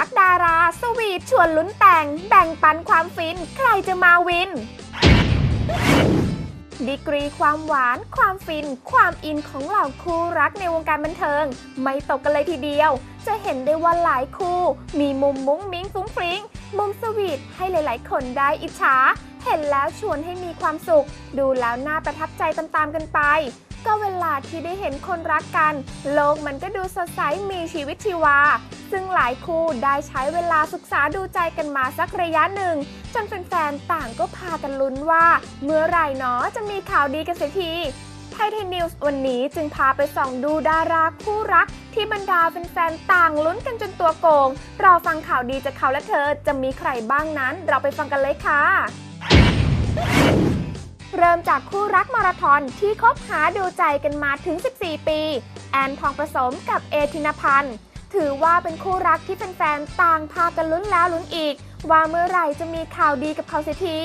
ักดารา สวีทชวนลุ้นแต่ง แบ่งปันความฟิน ใครจะมาวิน ดีกรีความหวาน ความฟิน ความอินของเหล่าคู่รักในวงการบันเทิง ไม่ตกกันเลยทีเดียว จะเห็นได้ว่าหลายคู่ มีมุมมุ้งมิ้งฟุ้งฟริ้ง มุมสวีทให้หลายๆ คนได้อิจฉา เห็นแล้วชวนให้มีความสุข ดูแล้วน่าประทับใจตามๆกันไป ก็เวลาที่ได้เห็นคนรักกัน โลกมันก็ดูสดใสมีชีวิตชีวา ซึ่งหลายคู่ได้ใช้เวลาศึกษาดูใจกันมาสักระยะหนึ่ง จนแฟนๆต่างก็พากันลุ้นว่า เมื่อไหร่เนาะจะมีข่าวดีกันเสียทีไทยทีนิวส์วันนี้จึงพาไปส่องดูดาราคู่รัก ที่บรรดาแฟนๆต่างลุ้นกันจนตัวโกง รอฟังข่าวดีจากเขาและเธอจะมีใครบ้างนั้น เราไปฟังกันเลยค่ะ เริ่มจากคู่รักมาราธอนที่คบหาดูใจกันมาถึง 14 ปี แอนทองผสมกับเอธินพันธ์ ถือว่าเป็นคู่รักที่แฟนๆต่างพากันลุ้นแล้วลุ้นอีก ว่าเมื่อไหร่จะมีข่าวดีกับเขาเสียที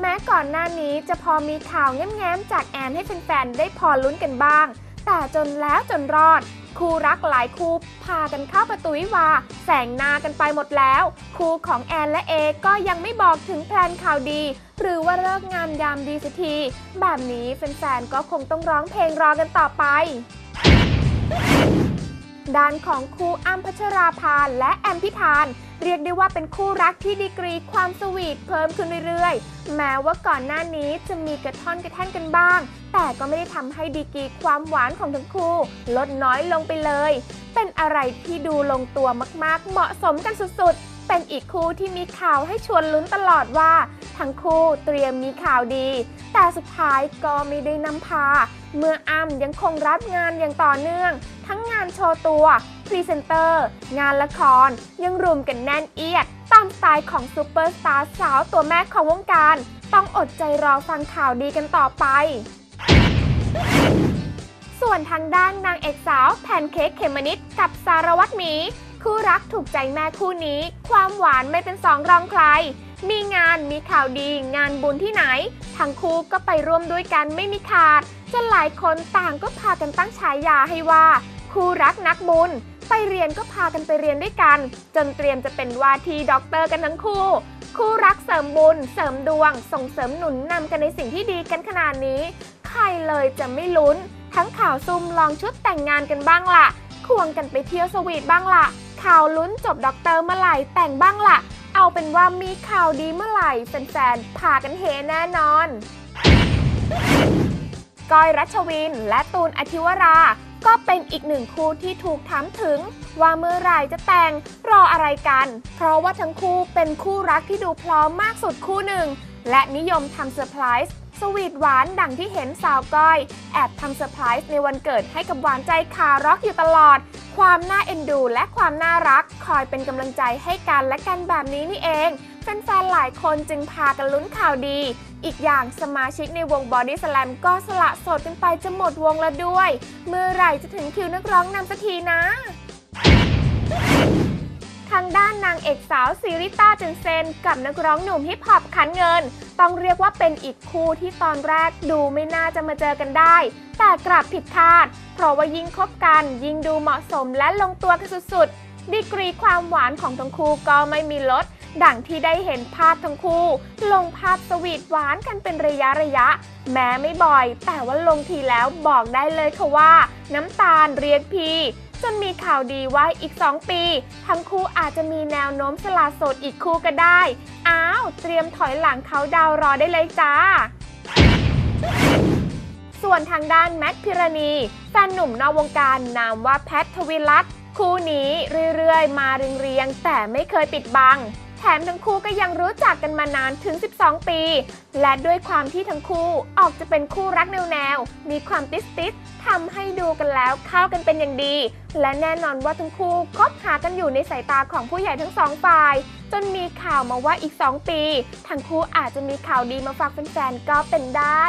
แม้ก่อนหน้านี้จะพอมีข่าวแง้มๆจากแอนให้แฟนๆได้พอลุ้นกันบ้าง แต่จนแล้วจนรอดคู่รักหลายคู่พากันเข้าประตูวิวาแสงหน้ากันไปหมดแล้ว คู่ของแอนและเอก็ยังไม่บอกถึงแพลนข่าวดี หรือว่าเลิกงามยามดีสักที แบบนี้แฟนๆ ก็คงต้องร้องเพลงรอกันต่อไป ด้านของคู่อ้ำพัชราภาและแอมพิธานเรียกได้ว่าเป็นคู่รักที่ดีกรีความสวีทเพิ่มขึ้นเรื่อยๆ แม้ว่าก่อนหน้านี้จะมีกระท่อนกระแท่นกันบ้าง แต่ก็ไม่ได้ทำให้ดีกรีความหวานของทั้งคู่ ลดน้อยลงไปเลย เป็นอะไรที่ดูลงตัวมากๆ เหมาะสมกันสุดๆ เป็นอีกคู่ที่มีข่าวให้ชวนลุ้นตลอดว่า ทั้งคู่เตรียมมีข่าวดี แต่สุดท้ายก็ไม่ได้นำพา เมื่ออ้ำยังคงรับงานอย่างต่อเนื่อง ทั้งงานโชว์ตัว พรีเซนเตอร์ งานละคร ยังรวมกันแน่นเอียด ตามสไตล์ของซูเปอร์สตาร์สาวตัวแม่ของวงการ ต้องอดใจรอฟังข่าวดีกันต่อไปส่วนทางด้านนางเอกสาวแพนเค้กเขมมนิดกับสารวัตรหมี คู่รักถูกใจแม่คู่นี้ ความหวานไม่เป็นสองรองใคร มีงานมีข่าวดีงานบุญที่ไหน ทั้งคู่ก็ไปร่วมด้วยกันไม่มีขาดจนหลายคนต่างก็พากันตั้งฉายาให้ว่า คู่รักนักบุญ ไปเรียนก็พากันไปเรียนด้วยกัน จนเตรียมจะเป็นว่าที่ด็อกเตอร์กันทั้งคู่ คู่รักเสริมบุญ เสริมดวง ส่งเสริมหนุนนำกันในสิ่งที่ดีกันขนาดนี้ ใครเลยจะไม่ลุ้น ทั้งข่าวซุ่มลองชุดแต่งงานกันบ้างล่ะควงกันไปเที่ยวสวีทบ้างล่ะ ข่าวลุ้นจบด็อกเตอร์เมื่อไหร่แต่งบ้างล่ะ เอาเป็นว่ามีข่าวดีเมื่อไหร่แฟนๆพากันเฮแน่นอนก้อยรัชวินและตูนอธิวรา ก็เป็นอีกหนึ่งคู่ที่ถูกถามถึง ว่าเมื่อไหร่จะแต่งรออะไรกัน เพราะว่าทั้งคู่เป็นคู่รักที่ดูพร้อมมากสุดคู่หนึ่ง และนิยมทำเซอร์ไพรส์สวีทหวานดังที่เห็นสาวก้อย แอบทำเซอร์ไพรส์ในวันเกิดให้กับหวานใจคาร็อกอยู่ตลอด ความน่าเอ็นดูและความน่ารัก คอยเป็นกำลังใจให้กันและกันแบบนี้นี่เอง แฟนๆ หลายคนจึงพากันลุ้นข่าวดี อีกอย่างสมาชิกในวง Body Slam ก็สละโสดกันไปจะหมดวงแล้วด้วย เมื่อไหร่จะถึงคิวนักร้องนำสักทีนะ ทางด้านนางเอกสาวซีริต้าเจนเซน กับนักร้องหนุ่มฮิปฮอปขันเงิน ต้องเรียกว่าเป็นอีกคู่ที่ตอนแรกดูไม่น่าจะมาเจอกันได้ แต่กลับผิดคาด เพราะว่ายิ่งคบกันยิ่งดูเหมาะสมและลงตัวกันสุดๆ ดีกรีความหวานของทั้งคู่ก็ไม่มีลด ดังที่ได้เห็นภาพทั้งคู่ ลงภาพสวีทหวานกันเป็นระยะระยะ แม้ไม่บ่อย แต่ว่าลงทีแล้วบอกได้เลยค่ะว่า น้ำตาลเรียกพีจนมีข่าวดีว่าอีก 2 ปี ทั้งคู่อาจจะมีแนวโน้มสละโสดอีกคู่ก็ได้ อ้าว เตรียมถอยหลังเขาดาวรอได้เลยจ้า ส่วนทางด้านแมทพิรณีแฟนหนุ่มนอกวงการนามว่าแพททวิรัตคู่นี้เรื่อยๆ มาเรียงๆ แต่ไม่เคยปิดบัง แถมทั้งคู่ก็ยังรู้จักกันมานานถึง 12 ปี และด้วยความที่ทั้งคู่ออกจะเป็นคู่รักแนวๆมีความติสติสทำให้ดูกันแล้วเข้ากันเป็นอย่างดี และแน่นอนว่าทั้งคู่คบหากันอยู่ในสายตาของผู้ใหญ่ทั้งสองฝ่าย จนมีข่าวมาว่าอีก 2 ปี ทั้งคู่อาจจะมีข่าวดีมาฝากแฟนๆก็เป็นได้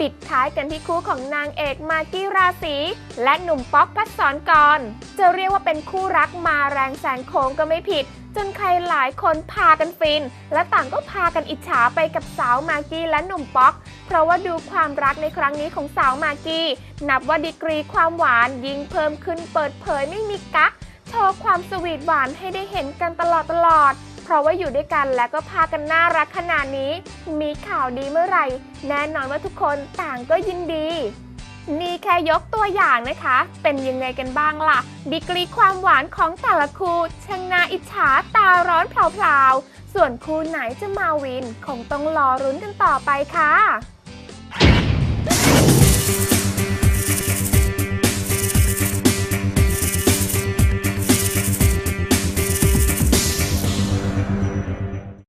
ปิดท้ายกันที่คู่ของนางเอกมากกี้ราศีและหนุ่มป๊อกพัดสอนกรจะเรียกว่าเป็นคู่รักมาแรงแสงโค้งก็ไม่ผิด จนใครหลายคนพากันฟิน และต่างก็พากันอิจฉาไปกับสาวมากกี้และหนุ่มป๊อก เพราะว่าดูความรักในครั้งนี้ของสาวมากกี้ นับว่าดีกรีความหวานยิ่งเพิ่มขึ้นเปิดเผยไม่มีกักโชว์ความสวีทหวานให้ได้เห็นกันตลอดตลอด ราะว่าอยู่ด้วยกันและก็พากันน่ารักขนาดนี้ มีข่าวดีเมื่อไหร่ แน่นอนว่าทุกคนต่างก็ยินดี นี่แค่ยกตัวอย่างนะคะ เป็นยังไงกันบ้างล่ะ ดีกรีความหวานของแต่ละคู่ช่างน่าอิจฉาตาร้อนเผาๆส่วนคู่ไหนจะมาวิน คงต้องรอรุ้นกันต่อไปค่ะ